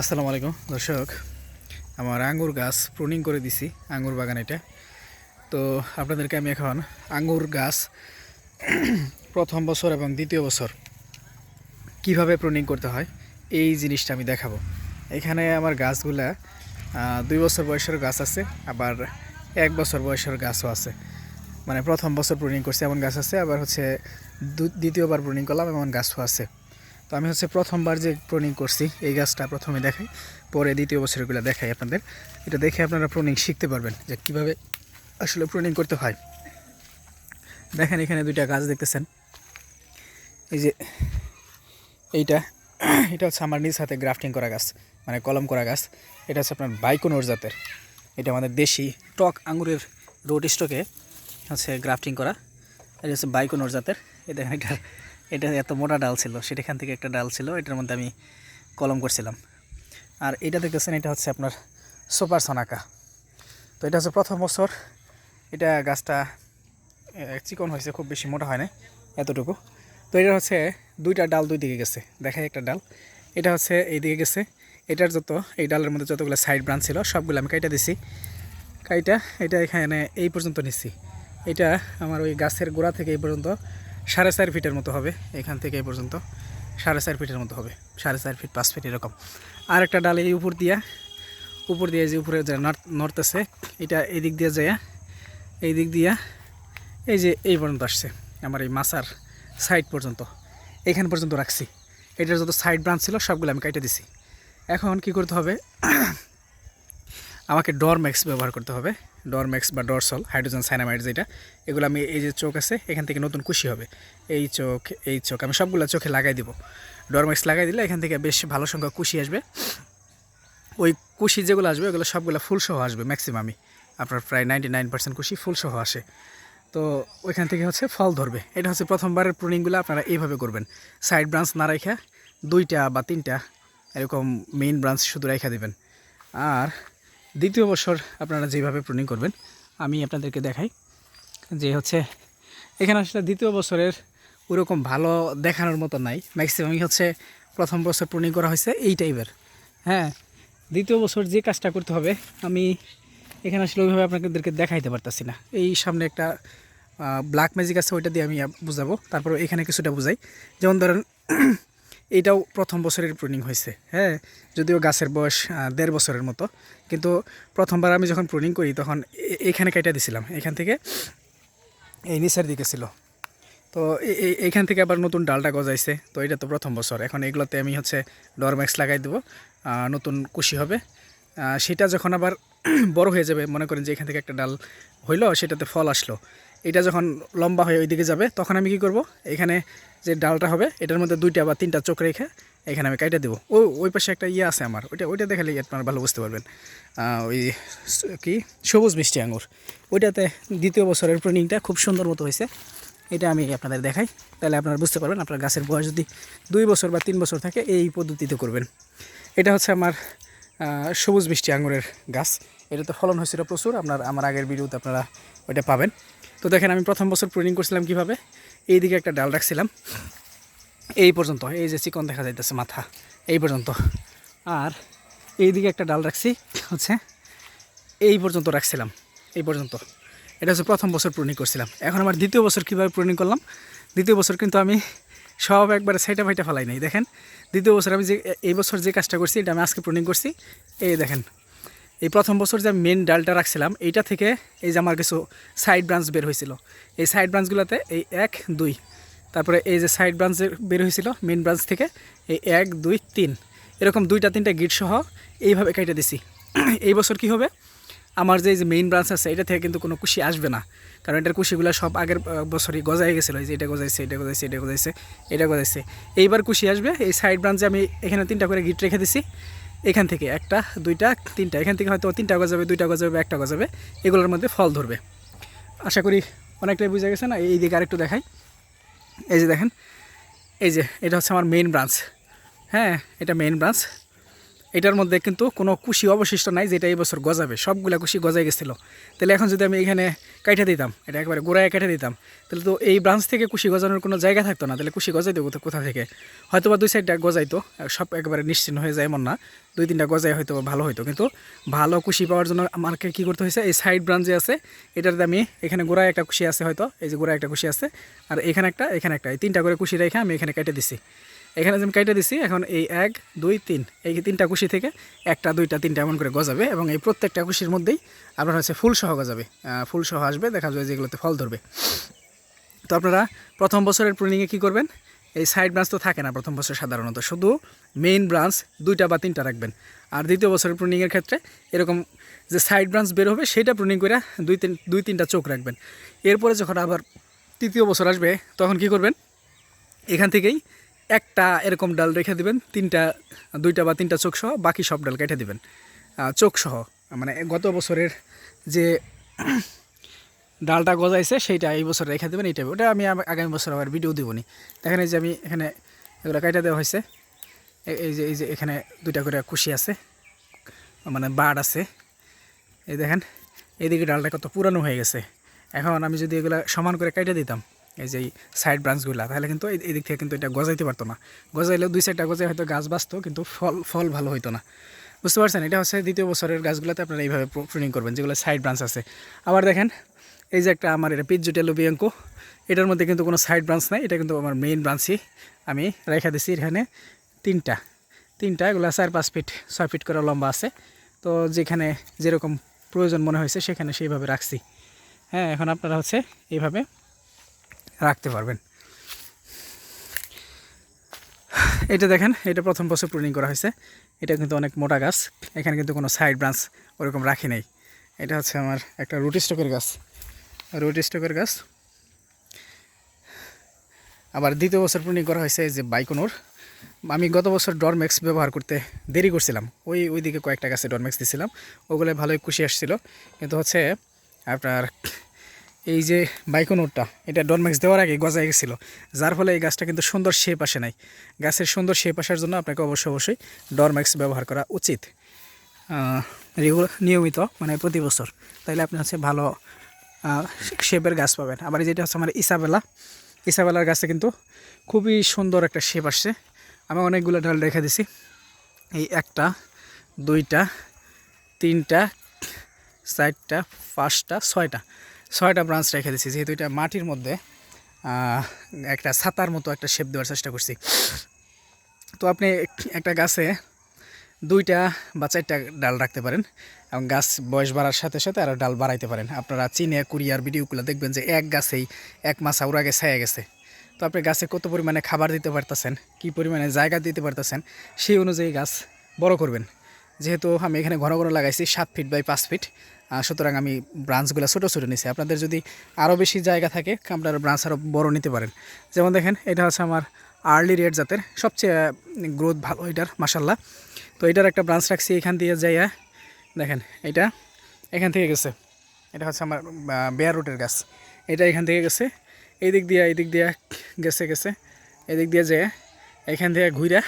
আসসালামু আলাইকুম, দর্শক। আমার আঙ্গুর গাছ প্রুনিং করে দিছি, আঙ্গুর বাগান এটা। তো আপনাদেরকে আমি এখন আঙ্গুর গাছ প্রথম বছর এবং দ্বিতীয় বছর কীভাবে প্রুনিং করতে হয়, এই জিনিসটা আমি দেখাবো। এখানে আমার গাছগুলা দুই বছর বয়সের গাছ আছে, আবার এক বছর বয়সের গাছও আছে। মানে প্রথম বছর প্রুনিং করছে এমন গাছ আছে, আবার হচ্ছে দ্বিতীয়বার প্রুনিং করলাম এমন গাছও আছে। তো আমি হচ্ছে প্রথমবার যে প্রুনিং করছি, এই গাছটা প্রথমে দেখাই, পরে দ্বিতীয় বছরগুলো দেখাই আপনাদের। এটা দেখে আপনারা প্রুনিং শিখতে পারবেন যে কীভাবে আসলে প্রুনিং করতে হয়। দেখেন এখানে দুইটা গাছ দেখতেছেন। এই যে এইটা, এটা হচ্ছে আমার নিজ হাতে গ্রাফটিং করা গাছ মানে কলম করা গাছ। এটা হচ্ছে আপনার বাইকোনোর জাতের। এটা আমাদের দেশি টক আঙুরের রোড স্টকে হচ্ছে গ্রাফটিং করা। এটা হচ্ছে বাইকোনোর জাতের। এই দেখেন এটা এত মোটা ডাল ছিল সেটাখান থেকে একটা ডাল ছিল, এটার মধ্যে আমি কলম করছিলাম। আর এটা দেখতেছেন, এটা হচ্ছে আপনার সুপার সোনাকা। তো এটা হচ্ছে প্রথম বছর, এটা গাছটা চিকন হয়েছে, খুব বেশি মোটা হয় না এতটুকু। তো এটা হচ্ছে দুইটা ডাল দুই দিকে গেছে, দেখাই একটা ডাল। এটা হচ্ছে এই দিকে গেছে, এটার যত, এই ডালের মধ্যে যতগুলো সাইড ব্রাঞ্চ ছিল, সবগুলো আমি কাইটা দিছি। কাইটা, এটা এখানে এই পর্যন্ত নিচ্ছি এটা আমার ওই গাছের গোড়া থেকে এই পর্যন্ত সাড়ে চার ফিটের মতো হবে এখান থেকে এই পর্যন্ত। সাড়ে চার ফিটের মতো হবে। সাড়ে চার ফিট, পাঁচ ফিট এরকম। আর একটা ডাল এই উপর দিয়া, উপর দিয়ে যে উপরে যে নড়- নড়তেছে, এটা এই দিক দিয়ে যায় এই দিক দিয়া এই যে এই পর্যন্ত আসছে, আমার এই মাছার সাইড পর্যন্ত। এখান পর্যন্ত রাখছি। এটার যত সাইড ব্রাঞ্চ ছিল, সবগুলো আমি কেটে দিছি। এখন কি করতে হবে? আমাকে ডরম্যাক্স ব্যবহার করতে হবে। ডরম্যাক্স বা ডরসল হাইড্রোজেন সাইনামাইড যেটা, এগুলো আমি এই যে চোখ আছে, এখান থেকে নতুন কুশি হবে। এই চোখ এই চোখ, আমি সবগুলো চোখে লাগাই দিব। ডরম্যাক্স লাগাই দিলে এখান থেকে বেশ ভালো সংখ্যক কুশি আসবে। ওই কুশি যেগুলো আসবে, ওগুলো সবগুলো ফুলসহ আসবে ম্যাক্সিমামই আপনার প্রায় নাইনটি নাইন পার্সেন্ট কুশি ফুলসহ আসে। তো ওইখান থেকে হচ্ছে ফল ধরবে। এটা হচ্ছে প্রথমবারের প্রুনিংগুলো আপনারা এইভাবে করবেন। সাইড ব্রাঞ্চ না রেখে দুইটা বা তিনটা এরকম মেইন ব্রাঞ্চ শুধু রেখে দেবেন। আর দ্বিতীয় বছর আপনারা যেভাবে প্রুনিং করবেন, আমি আপনাদেরকে দেখাই যে হচ্ছে এখানে আসলে দ্বিতীয় বছরের ওরকম ভালো দেখানোর মতো নাই। ম্যাক্সিমামই হচ্ছে প্রথম বছর প্রুনিং করা হয়েছে এই টাইপের হ্যাঁ দ্বিতীয় বছর যে কাজটা করতে হবে, আমি এখানে আসলে ওইভাবে আপনাদেরকে দেখাইতে পারতাছি না। এই সামনে একটা ব্ল্যাক ম্যাজিক আছে, ওইটা দিয়ে আমি বুঝাবো। তারপর এখানে কিছুটা বুঝাই। যেমন ধরেন এইটাও প্রথম বছরের প্রুনিং হয়েছে হ্যাঁ? যদিও গাছের বয়স দেড় বছরের মতো। কিন্তু প্রথমবার আমি যখন প্রুনিং করি, তখন এখানে কেটে দিছিলাম। এখান থেকে এই নিচের দিকে ছিল। তো এইখান থেকে আবার নতুন ডালটা গজাইছে। তো এটা তো প্রথম বছর। এখন এগুলোতে আমি হচ্ছে ডরম্যাক্স লাগাই দেবো নতুন কুশি হবে। সেটা যখন আবার বড় হয়ে যাবে, মনে করেন যে এখান থেকে একটা ডাল হইল, সেটাতে ফল আসলো। এটা যখন লম্বা হয়ে ওইদিকে যাবে, তখন আমি কি করব? এখানে যে ডালটা হবে, এটার মধ্যে দুইটা বা তিনটা চোখ রেখে এখানে আমি কাইটা দেবো। ও, ওই পাশে একটা ইয়ে আছে আমার, ওইটা ওইটা দেখালে আপনারা ভালো বুঝতে পারবেন। ওই কি? সবুজ মিষ্টি আঙুর ওইটাতে দ্বিতীয় বছরের প্রুনিংটা খুব সুন্দর মতো হয়েছে। এটা আমি আপনাদের দেখাই। তাহলে আপনারা বুঝতে পারবেন, আপনার গাছের বয়স যদি দুই বছর বা তিন বছর থাকে, এই পদ্ধতিতে করবেন। এটা হচ্ছে আমার সবুজ মিষ্টি আঙুরের গাছ। এটাতে ফলন হয়েছিল প্রচুর। আপনার, আমার আগের ভিডিওতে আপনারা ওইটা পাবেন। তো দেখেন, আমি প্রথম বছর প্রুনিং করছিলাম কীভাবে? এইদিকে একটা ডাল রাখছিলাম। এই পর্যন্ত, এই যে চিকন দেখা যাইতেছে মাথা, এই পর্যন্ত। আর এইদিকে একটা ডাল রাখছি, হচ্ছে, এই পর্যন্ত রাখছিলাম, এই পর্যন্ত। এটা হচ্ছে প্রথম বছর প্রুনিং করছিলাম। এখন আমার দ্বিতীয় বছর কীভাবে প্রুনিং করলাম? দ্বিতীয় বছর কিন্তু আমি সব একবারে সাইটা ফাইটা ফেলাই নাই। দেখেন, দ্বিতীয় বছর আমি যে এই বছর যে কাজটা করছি, এটা আমি আজকে প্রুনিং করছি। এই দেখেন এই প্রথম বছর যে মেন ডালটা রাখছিলাম, এইটা থেকে এই যে আমার কিছু সাইড ব্রাঞ্চ বের হয়েছিল। এই সাইড ব্রাঞ্চগুলোতে এই এক, দুই, তারপরে এই যে সাইড ব্রাঞ্চ বের হয়েছিল মেন ব্রাঞ্চ থেকে এই এক, দুই, তিন। এরকম দুইটা, তিনটা গিট সহ এইভাবে কেটে দিছি। এই বছর কি হবে? আমার যে যে মেইন ব্রাঞ্চ আছে, এটা থেকে কিন্তু কোনো কুশি আসবে না। কারণ এটার কুশিগুলো সব আগের বছরই গজাই গেছিল। যে এটা গজাইছে এটা গজাইছে এটা গজাইছে এটা গজাইছে। এইবার কুশি আসবে। এই সাইড ব্রাঞ্চে আমি এখানে তিনটা করে গিট রেখে দিছি। এখান থেকে একটা, দুইটা, তিনটা। এখান থেকে হয়তো তিনটা গজাবে, দুইটা গজাবে, একটা গজাবে। এগুলোর মধ্যে ফল ধরবে। আশা করি অনেকটাই বুঝে গেছে না? এই দিকে আরেকটু দেখাই। এই যে দেখেন, এই যে, এটা হচ্ছে আমার মেইন ব্রাঞ্চ হ্যাঁ এটা মেইন ব্রাঞ্চ এটার মধ্যে কিন্তু কোনো কুশি অবশিষ্ট নাই, যেটা এই বছর গজাবে। সবগুলা কুশি গজাই গেছিল। তাহলে এখন যদি আমি এখানে কাইটে দিতাম, এটা একবারে গোড়ায় কেটে দিতাম, তাহলে তো এই ব্রাঞ্চ থেকে কুশি গজানোর কোনো জায়গা থাকতো না। তাহলে কুশি গজাই দেবো কোথা থেকে? হয়তো বা দুই সাইডটা গজাইতো সব একবারে নিশ্চিন্ন হয়ে যায় এমন না। দুই তিনটা গজাই হয়তো ভালো হতো কিন্তু ভালো কুশি পাওয়ার জন্য আমাকে কী করতে হয়েছে, এই সাইড ব্রাঞ্চ যে আছে এটাতে আমি এখানে গোড়ায় একটা কুশি আছে হয়তো, এই যে গোড়ায় একটা কুশি আছে, আর এখানে একটা এখানে একটা, এই তিনটা করে কুশি রেখে আমি এখানে কেটে দিছি। এখানে যে আমি কেটে দিছি এখন এই এক দুই তিন এই তিনটা কুশি থেকে একটা দুইটা তিনটা এমন করে গজাবে এবং এই প্রত্যেকটা কুশির মধ্যেই আপনার হচ্ছে ফুল সহ গজাবে। আহ, ফুল সহ আসবে দেখা যাবে যেগুলোতে ফল ধরবে। তো আপনারা প্রথম বছরের প্রুনিংয়ে কী করবেন? এই সাইড ব্রাঞ্চ তো থাকে না প্রথম বছর সাধারণত শুধু মেইন ব্রাঞ্চ দুইটা বা তিনটা রাখবেন। আর দ্বিতীয় বছরের প্রুনিংয়ের ক্ষেত্রে এরকম যে সাইড ব্রাঞ্চ বের হবে সেটা প্রুনিং করে দুই তিন দুই তিনটা চোখ রাখবেন। এরপরে যখন আবার তৃতীয় বছর আসবে তখন কি করবেন? এখান থেকেই একটা এরকম ডাল রেখে দিবেন, তিনটা, দুইটা বা তিনটা চোখ সহ বাকি সব ডাল কেটে দিবেন। চোখ সহ মানে গত বছরের যে ডালটা গজাইছে, সেইটা এই বছর রেখে দেবেন, এইটা। ওটা আমি আগামী বছর আবার ভিডিও দেবনি। দেখেন এই যে আমি এখানে এগুলো কাটা দেওয়া হয়েছে। এই যে এই যে এখানে দুইটা করে কুশি আছে মানে বাড় আছে। এই দেখেন এইদিকে ডালটা কত পুরানো হয়ে গেছে। এখন আমি যদি এগুলো সমান করে কেটে দিতাম এই যে সাইড ব্রাঞ্চগুলো তাহলে কিন্তু এই দিক থেকে কিন্তু এটা গজাইতে পারতো না। গজাইলেও দুই সাইডটা গজাই হয়তো গাছ বাঁচতো, কিন্তু ফল ফল ভালো হইতো না। বুঝতে পারছেন? এটা হচ্ছে দ্বিতীয় বছরের গাছগুলোতে আপনারা এইভাবে প্রুনিং করবেন, যেগুলো সাইড ব্রাঞ্চ আছে। আবার দেখেন, এই যে একটা আমার এটা পিজ্জুটেলো বিয়াঙ্কো এটার মধ্যে কিন্তু কোনো সাইড ব্রাঞ্চ নাই, এটা কিন্তু আমার মেইন ব্রাঞ্চই আমি রেখা দিছি এখানে তিনটা। তিনটা, এগুলো চার, পাঁচ ফিট ছয় ফিট করে লম্বা আছে। তো যেখানে যেরকম প্রয়োজন মনে হয়েছে, সেখানে সেইভাবে রাখছি। হ্যাঁ এখন আপনারা হচ্ছে এইভাবে রাখতে পারবেন। এটা দেখেন, এটা প্রথম বছর প্রুনিং করা হয়েছে। এটা কিন্তু অনেক মোটা গাছ। এখানে কিন্তু কোনো সাইড ব্রাঞ্চ ওরকম রাখি নাই। এটা হচ্ছে আমার একটা রুটি স্টকের গাছ। রুটি স্টকের গাছ। আবার দ্বিতীয় বছর প্রুনিং করা হয়েছে যে বাইকোনোর। আমি গত বছর ডরম্যাক্স ব্যবহার করতে দেরি করছিলাম। ওই, ওইদিকে কয়েকটা গাছে ডরম্যাক্স দিছিলাম। ওগুলো ভালোই খুশি আসছিল। কিন্তু হচ্ছে আপনার এই যে বাইকোনোরটা এটা ডরম্যাক্স দেওয়ার আগে গজায় গেছিল, যার ফলে এই গাছটা কিন্তু সুন্দর শেপ আসে নাই। গাছের সুন্দর শেপ আসার জন্য আপনাকে অবশ্যই অবশ্যই ডরম্যাক্স ব্যবহার করা উচিত। রেগুলার নিয়মিত মানে প্রতি বছর। তাইলে আপনি হচ্ছে ভালো শেপের গাছ পাবেন। আবার যেটা হচ্ছে আমার ইসাবেলা ইসাবেলার গাছে কিন্তু খুবই সুন্দর একটা শেপ আসছে। আমি অনেকগুলো ডাল রেখে দিছি। এই একটা, দুইটা, তিনটা, চারটা, পাঁচটা, ছয়টা। ছয়টা ব্রাঞ্চ রেখে দিছি, যেহেতু এটা মাটির মধ্যে একটা ছাতার মতো একটা শেপ দেওয়ার চেষ্টা করছি। তো আপনি একটা গাছে দুইটা বা চারটা ডাল রাখতে পারেন এবং গাছ বয়স বাড়ার সাথে সাথে আরও ডাল বাড়াইতে পারেন। আপনারা চীনে, কুরিয়ার ভিডিওগুলো দেখবেন যে এক গাছেই এক মাস আউর আগে ছায়া গেছে। তো আপনি গাছে কত পরিমাণে খাবার দিতে পারতেছেন, কী পরিমাণে জায়গা দিতে পারতেছেন, সেই অনুযায়ী গাছ বড় করবেন। যেহেতু আমি এখানে ঘন ঘন লাগাইছি, সাত ফিট বাই পাঁচ ফিট সুতরাং আমি ব্রাঞ্চগুলো ছোটো ছোটো নিছি। আপনাদের যদি আরও বেশি জায়গা থাকে, আপনারা ব্রাঞ্চ আরও বড় নিতে পারেন। যেমন দেখেন, এটা হচ্ছে আমার আর্লি রেড জাতের সবচেয়ে গ্রোথ ভালো এটার মাসাল্লাহ তো এটার একটা ব্রাঞ্চ রাখছি এখান দিয়ে যাইয়া, দেখেন এটা এখান থেকে গেছে। এটা হচ্ছে আমার বেয়ার রুটের গাছ। এটা এখান থেকে গেছে এই দিক দিয়ে এই দিক দিয়ে গেছে গেছে। এই দিক দিয়ে যেয়ে এখান থেকে ঘুরে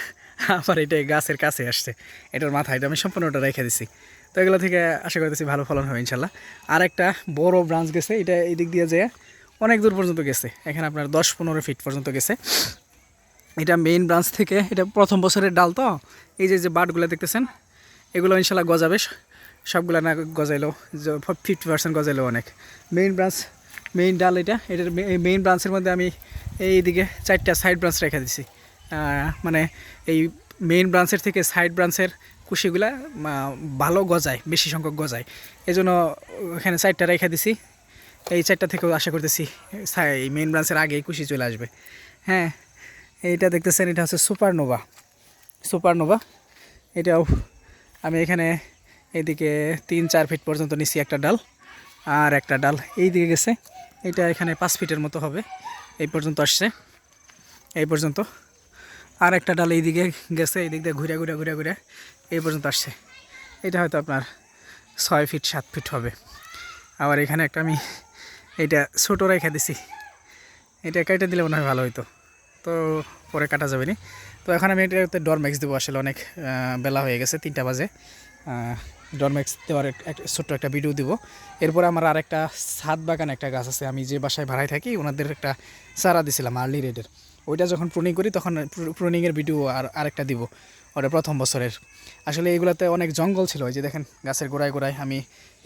আবার এটা গাছের কাছে আসছে। এটার মাথা এটা আমি সম্পূর্ণটা রেখে দিছি। তো এগুলো থেকে আশা করতেছি ভালো ফলন হবে, ইনশাল্লাহ। আর একটা বড় ব্রাঞ্চ গেছে, এটা এই দিক দিয়ে যেয়ে অনেক দূর পর্যন্ত গেছে। এখানে আপনার দশ পনেরো ফিট পর্যন্ত গেছে। এটা মেইন ব্রাঞ্চ থেকে, এটা প্রথম বছরের ডাল তো? এই যে যে বাটগুলো দেখতেছেন, এগুলো ইনশাল্লাহ গজাবে। সবগুলো না গজাইলেও ফিফটি পার্সেন্ট গজাইলো অনেক। মেইন ব্রাঞ্চ মেইন ডাল এটা, এটার মেইন ব্রাঞ্চের মধ্যে আমি এইদিকে চারটা সাইড ব্রাঞ্চ রেখে দিছি। মানে এই মেইন ব্রাঞ্চের থেকে সাইড ব্রাঞ্চের কুশিগুলা ভালো গজায়, বেশি সংখ্যক গজায়। এই জন্য এখানে চারটা রেখে দিছি। এই চারটা থেকেও আশা করতেছি এই মেইন ব্রাঞ্চের আগেই কুশি চলে আসবে। হ্যাঁ এইটা দেখতেছেন, এটা হচ্ছে সুপারনোভা সুপারনোভা এটাও আমি এখানে এদিকে তিন, চার ফিট পর্যন্ত নিছি একটা ডাল, আর একটা ডাল এই দিকে গেছে। এটা এখানে পাঁচ ফিটের মতো হবে, এই পর্যন্ত আসছে, এই পর্যন্ত। আর একটা ডাল এইদিকে গেছে, এই দিক দিয়ে ঘুরে ঘুরে ঘুরে ঘুরে। এই পর্যন্ত আসছে। এটা হয়তো আপনার ছয় ফিট, সাত ফিট হবে। আবার এখানে একটা আমি এইটা ছোটো রেখে দিছি। এটা কেটে দিলে মনে হয় ভালো হতো তো পরে কাটা যাবে নি। তো এখন আমি এটাতে ডরম্যাক্স দেবো আসলে অনেক বেলা হয়ে গেছে, তিনটা বাজে। ডরম্যাক্স দেওয়ার এক- এক, ছোট্ট একটা ভিডিও দিব। এরপরে আমার আর একটা ছাদ বাগান একটা গাছ আছে। আমি যে বাসায় ভাড়ায় থাকি, ওনাদের একটা চারা দিছিলাম, আর্লি রেডের। ওইটা যখন প্রুনিং করি, তখন প্রুনিংয়ের ভিডিও আর, আরেকটা দিব। ওটা প্রথম বছরের। আসলে এগুলাতে অনেক জঙ্গল ছিল, ওই যে দেখেন, গাছের গোড়ায় গোড়ায় আমি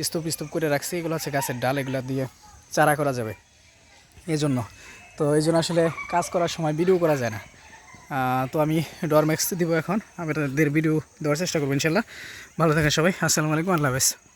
স্তূপ স্তূপ করে রাখছি, এগুলো হচ্ছে গাছের ডাল, এগুলো দিয়ে চারা করা যাবে। এই জন্য তো এই জন্য আসলে কাজ করার সময় ভিডিও করা যায় না। তো আমি ডরম্যাক্স দিব এখন, আমি তাদের ভিডিও দেওয়ার চেষ্টা করব ইনশাল্লাহ। ভালো থাকেন সবাই, আসসালামু আলাইকুম, আল্লাহ হাফেজ।